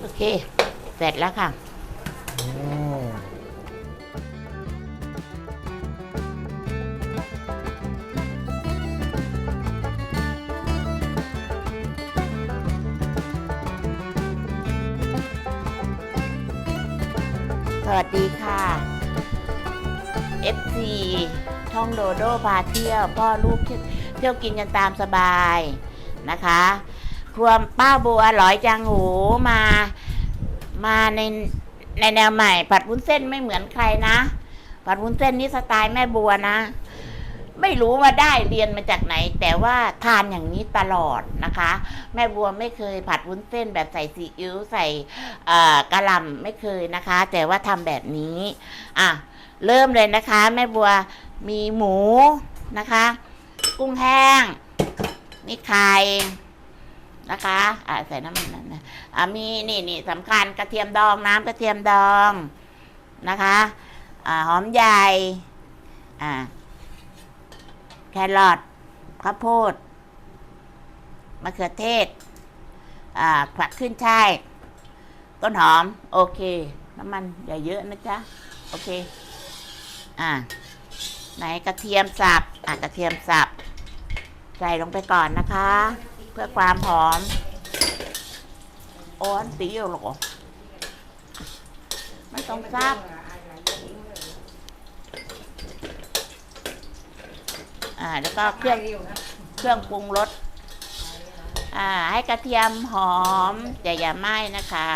โอเค เสร็จแล้วค่ะสวัสดีค่ะ FC ช่องโดโดพาเที่ยว พ่อลูกเที่ยวกินกันตามสบายนะคะ ครัวป้าบัวหลอยจางหูมา มาในในแนวใหม่ ผัดวุ้นเส้นไม่เหมือนใครนะ ผัดวุ้นเส้นนี่สไตล์แม่บัวนะ ไม่รู้ว่าได้เรียนมาจากไหน แต่ว่าทานอย่างนี้ตลอดนะคะ แม่บัวไม่เคยผัดวุ้นเส้นแบบใส่ซีอิ๊วใส่กระหล่ำไม่เคยนะคะ แต่ว่าทำแบบนี้ อะ เริ่มเลยนะคะ แม่บัวมีหมูนะคะ กุ้งแห้งนี่ไข่ นะคะอะใส่น้ำมันนะอะมีนี่นี่สำคัญกระเทียมดองน้ำกระเทียมดองนะคะอ่าหอมใหญ่อ่าแครอทข้าวโพดมะเขือเทศอ่าผักขึ้นช่ายต้นหอม โอเค น้ำมันอย่าเยอะนะจ๊ะ โอเค อ่าไหนกระเทียมสับ อะกระเทียมสับ ใส่ลงไปก่อนนะคะ พื่อความหอมโอ้อันตีอยู่หรอไม่ต้องซับอ่าแล้วก็เครื่องเครื่องปรุงรสอ่า ให้กระเทียมหอมแต่อย่าไหม้นะคะ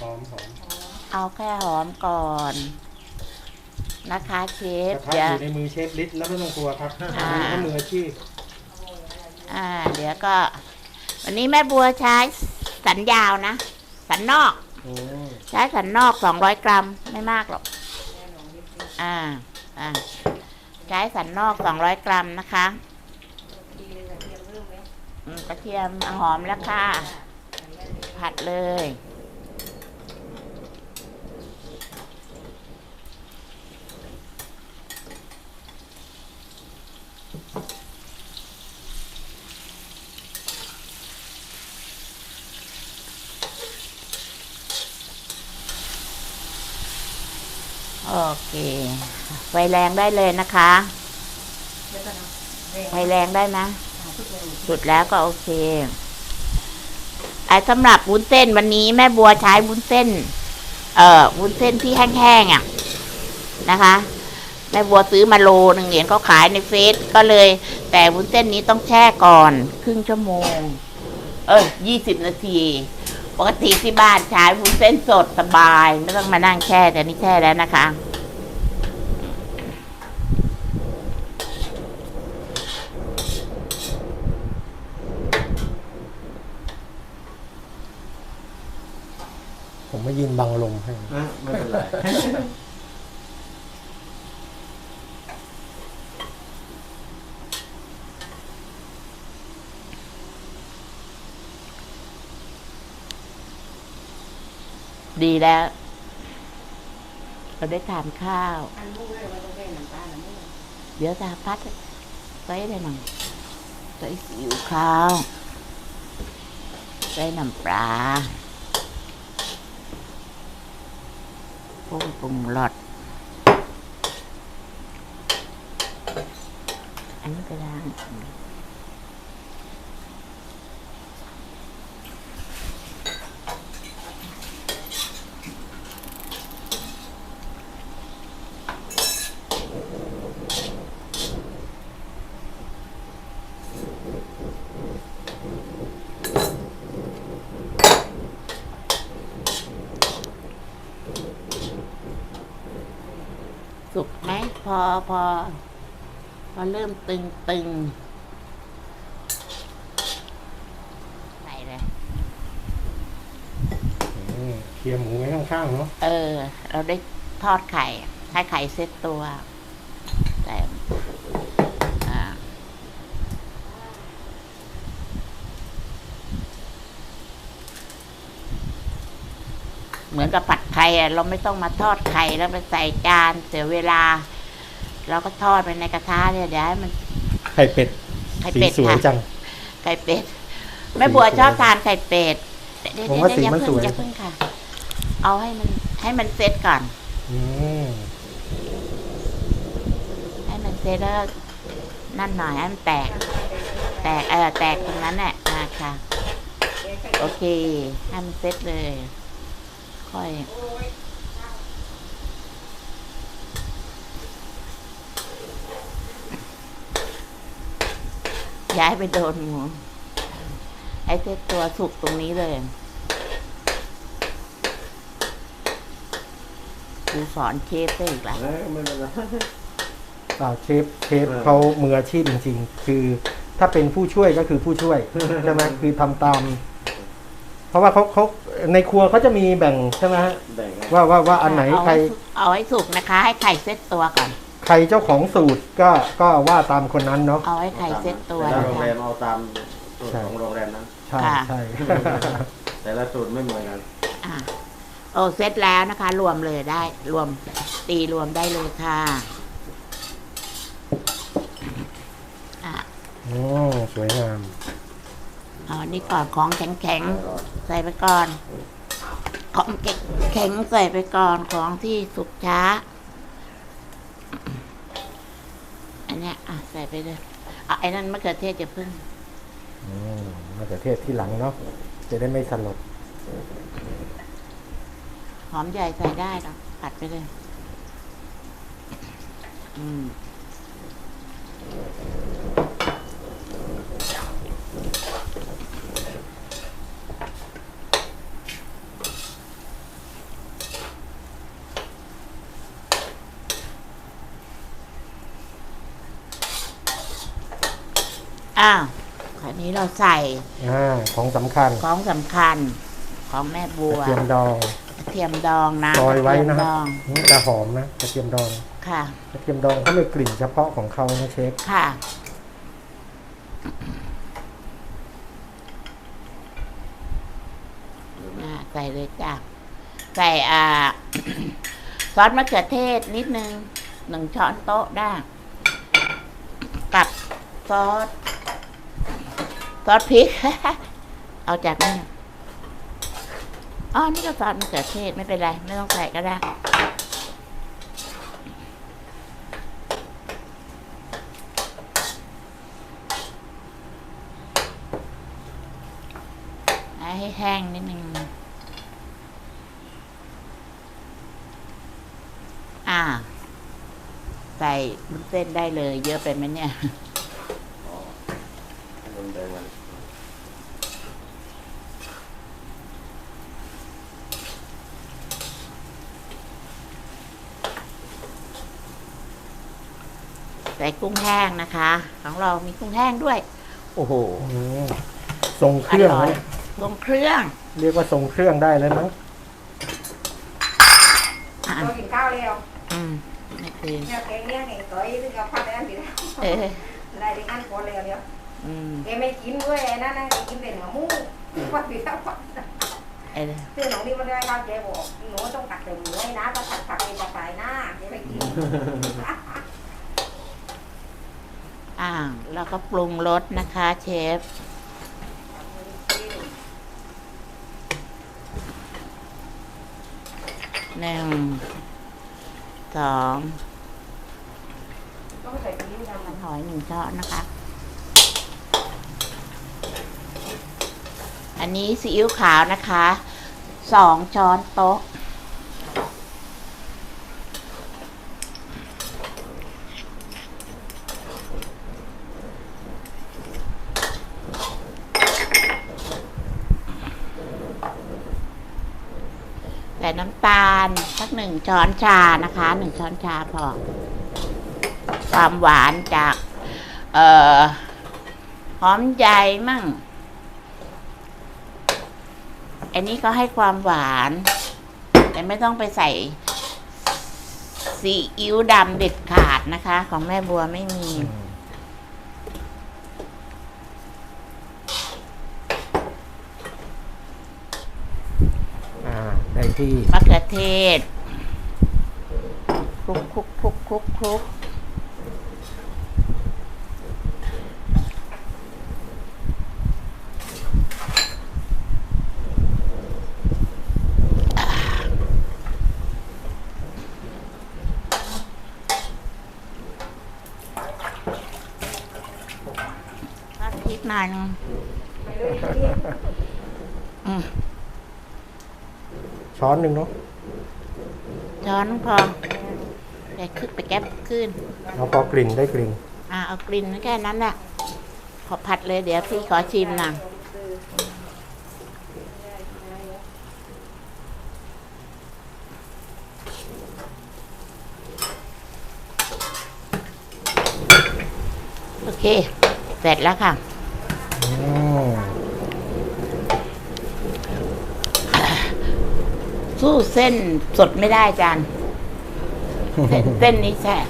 หอมหอมเอาแค่หอมก่อนนะคะเชฟกระทะเดี๋อยวยู่ในมือเชฟลิศแล้วไม่ต้องกลัวครับอ่าอันนี้ก็มืออาชีพ อ่า เดี๋ยวก็ วันนี้แม่บัวใช้สันยาวนะ สันนอกอืมใช้สันนอกสองร้อยกรัมไม่มากหรอก อ่า อ่า ใช้สันนอกสองร้อยกรัมนะคะอืมกระเทียมอะหอมแล้วค่ะ ผัดเลย เค ไฟแรงได้เลยนะคะไฟแรงได้นะ สุดแล้วก็โอเคไอ้สำหรับวุ้นเส้นวันนี้แม่บัวใช้วุ้นเส้น เอ่อวุ้นเส้นที่แห้งๆอะนะคะแม่บัวซื้อมาโลหนึ่งเหรียญเขาขายในเฟซก็เลย แต่วุ้นเส้นนี้ต้องแช่ก่อน ครึ่งชั่วโมง เออยี่สิบนาทีปกติที่บ้านใช้วุ้นเส้นสดสบาย ไม่ต้องมานั่งแช่แต่นี่แช่แล้วนะคะ ผมมา ยืนบังลมให้อะไม่เป็นไร ดีแล้ว เราได้ทานข้าว เดี๋ยวจะพัดใส่ได้หน่อยใส่ซีอิ๊วขาวใส่น้ำปลา ปรุงปรุงรสอันนี้ก็ได้ สุกไหมพอพอ พอเริ่มตึงตึงใส่เลยอืมเคลียร์หมูไว้ข้างๆเนาะ เออ เราได้ทอดไข่ให้ไข่เซ็ตตัวแต่อ่า เหมือนกับผัดไข่อะเราไม่ต้องมาทอดไข่แล้วไปใส่จานเสียเวลา เราก็ทอดไปในกระทะเนี่ยเดี๋ยวให้มันไข่เป็ดไข่สีเป็ดสวยค่ะจังไข่เป็ดแม่บัวสีสวยชอบทานไข่เป็ดเดี๋ยวเดี๋ยวผมว่าเดี๋ยวสีมันอย่าเพิ่งสวย อย่าเพิ่งค่ะ เอาให้มัน ให้มันเซ็ตก่อน อืมให้มันเซ็ตแล้วนั่นหน่อยให้มันแตก แตกเออแตกตรงนั้นแหละอะค่ะ โอเคให้มันเซ็ตเลย ค่อยย้ายไปโดนหมูให้เซ็ตตัวสุกตรงนี้เลยกูสอนเชฟได้อีกแล้วเอ้ยไม่เป็นไรอ่าเชฟเชฟเขามืออาชีพจริง ๆ คือถ้าเป็นผู้ช่วยก็คือผู้ช่วยใช่ไหมคือทำตาม เพราะว่าเขาเขา ในครัวเขาจะมีแบ่งใช่ไหมฮะแบ่งกันว่าว่าว่าอันไหนเอาใครให้สุกเอาให้สุกนะคะ ให้ไข่เซ็ตตัวก่อน ใครเจ้าของสูตรก็ก็ว่าตามคนนั้นเนาะ เอาให้ไข่เซ็ตตัวแต่ละนะโรงแรคะมเอาตามสูตรใช่ของโรงแรมนั้น ใช่ค่ะใช่แต่ละสูตรไม่เหมือนกันอะโอ้เซ็ตแล้วนะคะ รวมเลยได้ รวมตีรวมได้เลยค่ะอะโอ้สวยงาม เอาอันนี้ก่อนของแข็งแข็งๆใส่ไปก่อน ของแข็งแข็งใส่ไปก่อนของที่สุกช้า อันเนี้ยอะใส่ไปเลยอะไอ้นั่นมะเขือเทศจะพึ่งอืมมะเขือเทศที่หลังเนาะจะได้ไม่สลดหอมใหญ่ใส่ได้หรอกผัดไปเลย อืม อ้าวคราวนี้เราใส่อ่าของสำคัญของสำคัญ ของแม่บักวระเทียมดองกระเทียมดองนะซอยไว้นะกคเทียมดรับองนี่จะหอมนะกระเทียมดองค่ะ กระเทียมดองเขามีกลิ่นเฉพาะของเขานะเชฟค่ะ อ่าใส่เลยจ้ะ ใส่อ่า ซอสมะเขือเทศนิดนึงหนึ่งช้อนโต๊ะได้ กับซอส ซอสพริก เอาจากนี่อ๋อ นี่ก็ซอสมะเขือเทศไม่เป็นไร ไม่ต้องใส่ก็ได้ ให้แห้งนิดนึง อ่า ใส่บุ้นเส้นได้เลย เยอะไปไหมเนี่ย มันแบ่งกัน ใส่กุ้งแห้งนะคะ ของเรามีกุ้งแห้งด้วย โอ้โหอืมทรงเครื่องอร่อย นะลงเครื่องเรียกว่าทรงเครื่องได้แล้วมั้งอะ Tôi กินข้าวแล้วอืมนี่คือเนี่ยแกงเนี่ยนี่ตัวอีนึงกับพัดแล้วสิเออได้ได้งานพอแล้วเดี๋ยวอืมแกไม่กินด้วยไอ้นั่นนะแกกินแต่เนื้อหมูว่าสิครับเออคือหนูนี่มันได้ข้าวแกบอกหนูต้องตักแต่หมูไว้นะถ้าตักตักเองจะตายหน้าแกไม่กิน อ่าแล้วก็ปรุงรสนะคะเชฟ หนึ่ง สองต้องใส่ซีอิ๊วดำมันหอยหนึ่งช้อนนะคะ อันนี้ซีอิ๊วขาวนะคะ สองช้อนโต๊ะ ส่น้ำตาลสักหนึ่งช้อนชานะคะหนึ่งช้อนชาพอ ความหวานจาก เอ่อหอมใหญ่มั่ง อันนี้ก็ให้ความหวาน แต่ไม่ต้องไปใส่ซีอิ๊วดำเด็ดขาดนะคะ ของแม่บัวไม่มี เทศมะเขือเทศคลุกคลุกคลุกคลุกคลุกมาคิดหน่อยนึงอืม ช้อนหนึ่งเนาะช้อนพอไปขึ้นไปแก๊บขึ้นเอาพอกลิ่นได้กลิ่น อ่าเอากลิ่นแค่นั้นแหละขอผัดเลยเดี๋ยวพี่ขอชิมหน่อยโอเค เสร็จแล้วค่ะ อืม สู้เส้นสดไม่ได้จานเส้นเส้นนี้แซ่บ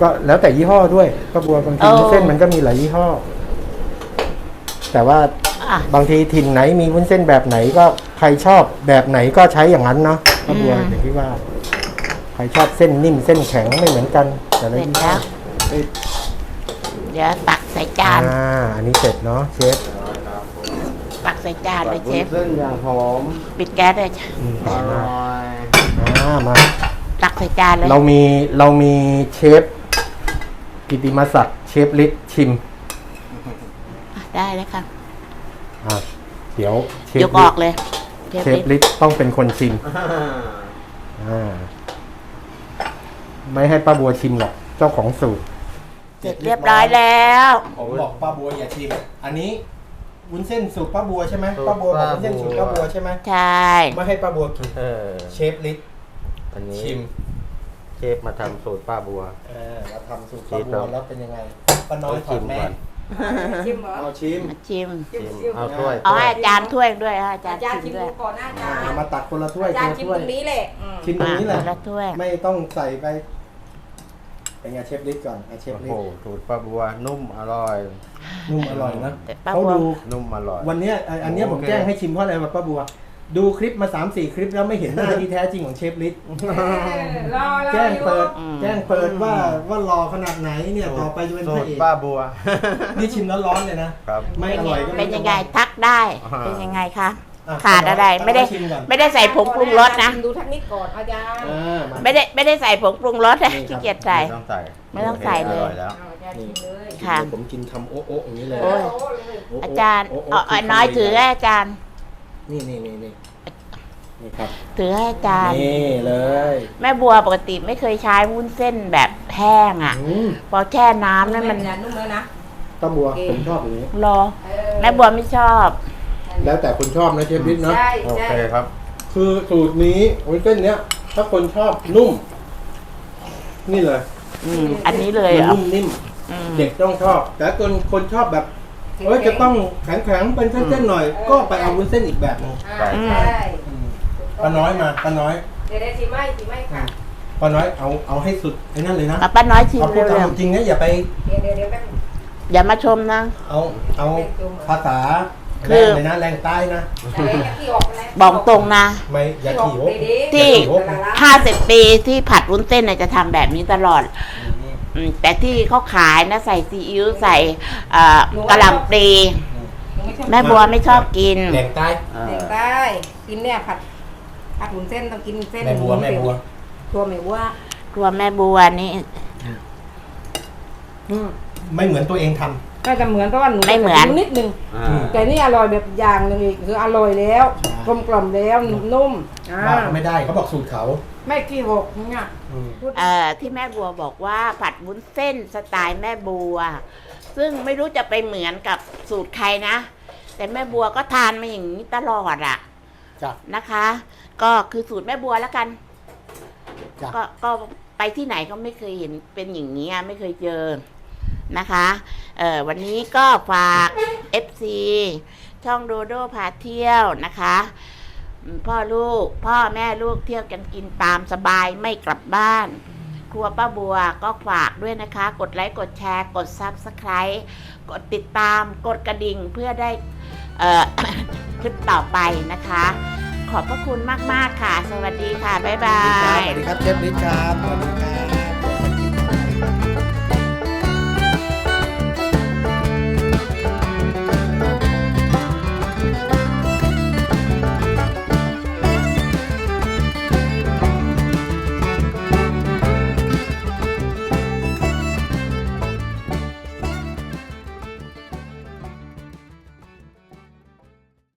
ก็แล้วแต่ยี่ห้อด้วยป้าบัวบางทีเออเส้นมันก็มีหลายยี่ห้อ แต่ว่าอะบางทีถิ่นไหนมีวุ้นเส้นแบบไหนก็ใครชอบแบบไหนก็ใช้อย่างนั้นเนาะป้าบัวอืมอย่างที่ว่า ใครชอบเส้นนิ่มเส้นแข็งไม่เหมือนกัน แต่ละเสร็จยี่ห้อแล้วเดี๋ยวตักใส่จานอ่าอันนี้เสร็จเนาะเชฟตัก ใส่จานเลยเชฟเส้นอย่างหอมปิดแก๊สเลยจ้ะอืมอร่อยอ่ามาตักใส่จานเลยเรามีเรามีเชฟกิติมศักดิ์เชฟลิศชิมอะได้เลยค่ะอะเดี๋ยวเชฟยกออกเลยเชฟเชฟลิศลิศต้องเป็นคนชิมอ่าไม่ให้ป้าบัวชิมหรอกเจ้าของสูตร เสร็จเรียบร้อยแล้ว ผมบอกป้าบัวอย่าชิม อันนี้ วุ้นเส้นสูตรป้าบัวใช่ไหมป้าบัวบอกวุ้นเส้นสูตรป้าบัวใช่ไหมใช่ ไม่ให้ป้าบัวกินเออเชฟลิศอันนี้ชิมเชฟมาทำสูตรป้าบัว เออเราทำสูตรป้าบัวแล้วเป็นยังไงป้าน้อยถอชิดมแม่ก่อน ชิมเหรอเอาชิม มาชิมชิม ชิมชิมเอาถ้วยเอาให้อาจารย์ถ้วยด้วยให้อาจารอาย์จารย์ชิชิมมด้วยดูก่อนนะอาจารอ่าย์มาตักคนละถ้วยอาคจารนย์ละชิมถ้วตย รงนี้แหละอืม ชิมตรงนี้แหละ มาคนละถ้วย ไม่ต้องใส่ไป เป็นไงเชฟลิศก่อนอะเชฟโอ้ลิโหศสูตรป้าบัวนุ่มอร่อย นุ่มอร่อยนะแต่ป้าเขาบัว ดูนุ่มอร่อย วันเนี้ยอันอันเนี้ยผมโอเค แจ้งให้ชิมเพราะอะไรวะป้าบัว ดูคลิปมา3ามสี่คลิปแล้วไม่เห็นหน้าที่แท้จริงของเชฟลิศเออรอรอแจ้งอยู่เปิด อืม แจ้งเปิดว่าว่ารอขนาดไหนเนี่ยต่อไปจะเป็นสูพระตรเอกป้าบัวนี่ชิมแล้วร้อนเลยนะ ครับ ไม่อร่อยก็เป็นม่ยังไงต้องทักได้อ่าเป็นยังไงคะ อะขาดอะไรไม่ได้ชิมก่อนไม่ได้ใส่ผงปรุงรสนะชิมดูทักนิดก่อนอาจารย์อ่ามา ไม่ได้ไม่ได้ใส่ผงปรุงรสนะนี่ครับ ขี้เกียจใส่ ไม่ต้องใส่ไม่ต้องใส่เลย อร่อยแล้ว เอาอาจารย์ชิมเลยค่ะเดี๋ยวผมกินคำโอ๊ะโอ๊ะอย่างนี้เลยโอ้ย โอ้เลยโะอาจารย์โะโะเอาเอาคืน้อยคำถือให้อาจารย์ นี่นี่นี่นี่นี่ครับถือให้อาจารย์ นี่เลยแม่บัวปกติไม่เคยใช้วุ้นเส้นแบบแห้งอะ อืมพอแช่น้ำนั่นมันจะนุ่มเลยนะป้าบัวผมชอบอย่างนี้รอ เออแม่บัวไม่ชอบ แล้วแต่คนชอบนะเชฟลิศเนาะใช่โอใช่เคครับ คือสูตรนี้วุ้นเส้นเนี้ย ถ้าคนชอบนุ่ม นี่เลยอืมอันนี้เลยมันเหรอนุ่มนิ่มอืมเด็กต้องชอบ แต่คนคนชอบแบบเอ้ยจะต้องแข็งแข็งๆเป็นเส้นๆหน่อย ก็ไปเอาวุ้นเส้นอีกแบบหนึงอ่าอืมใช่ป้าน้อยมาป้าน้อยเดี๋ยวได้ชิมไหมชิมไหมค่ะป้าน้อยเอาเอาให้สุดไอ้นั่นเลยนะเอาป้าน้อยชิมเอาพูดเร็ตาวมจริงนะอย่าไป เดี๋ยวเดี๋ยวเดี๋ยวแป๊บนึงๆอย่ามาชมนะ เอาเอาภาษา คือแรงเลยนะแรงใต้นะแต่ไอ้ที่ออกไปแล้วบอกตรงนะ ไม่อย่าขี่โอ๊ะที่อย่าขี่โอ๊ะห้าสิบปีที่ผัดวุ้นเส้นเนี่ยจะทำแบบนี้ตลอดอืมแต่ที่เขาขายนะใส่ซีอิ๊วใส่เอ่อกระหล่ำปลีแม่บัวไม่ชอบกิน แรงใต้เด็กได้กินเนี่ยผัดผัดหุ่นเส้นต้องกินเส้นแม่บัวแม่บัวตัวแม่บัวครัวแม่บัวนี่ ไม่เหมือนตัวเองทำ ก็จะเหมือนเพราะว่าหนูไม่เหมือน นิดนึง อ่าแต่นี่อร่อยแบบอย่างหนึ่งอีกคืออร่อยแล้วใช่กลมกล่อมแล้วนุ่มอ่าว่าเขาไม่ได้เขาบอกสูตรเขาไม่ขี้หกเนี่ยอืม พูด เอ่อที่แม่บัวบอกว่าผัดวุ้นเส้นสไตล์แม่บัว ซึ่งไม่รู้จะไปเหมือนกับสูตรใครนะ แต่แม่บัวก็ทานมาอย่างนี้ตลอดอะจ้ะนะคะ ก็คือสูตรแม่บัวแล้วกันจ้ะ ก็ก็ไปที่ไหนก็ไม่เคยเห็นเป็นอย่างนี้อะไม่เคยเจอ นะคะเออวันนี้ก็ฝาก FC ช่องโดโดพาเที่ยวนะคะ พ่อลูกพ่อแม่ลูกเที่ยวกันกินตามสบายไม่กลับบ้าน ครัวป้าบัวก็ฝากด้วยนะคะ กดไลค์กดแชร์กด Subscribe กดติดตามกดกระดิ่งเพื่อได้เอ่อคลิปต่อไปนะคะ ขอบพระคุณมาก ๆ ค่ะ สวัสดีค่ะ บ๊ายบาย สวัสดีครับเชฟลิศครับสวัสดีครับ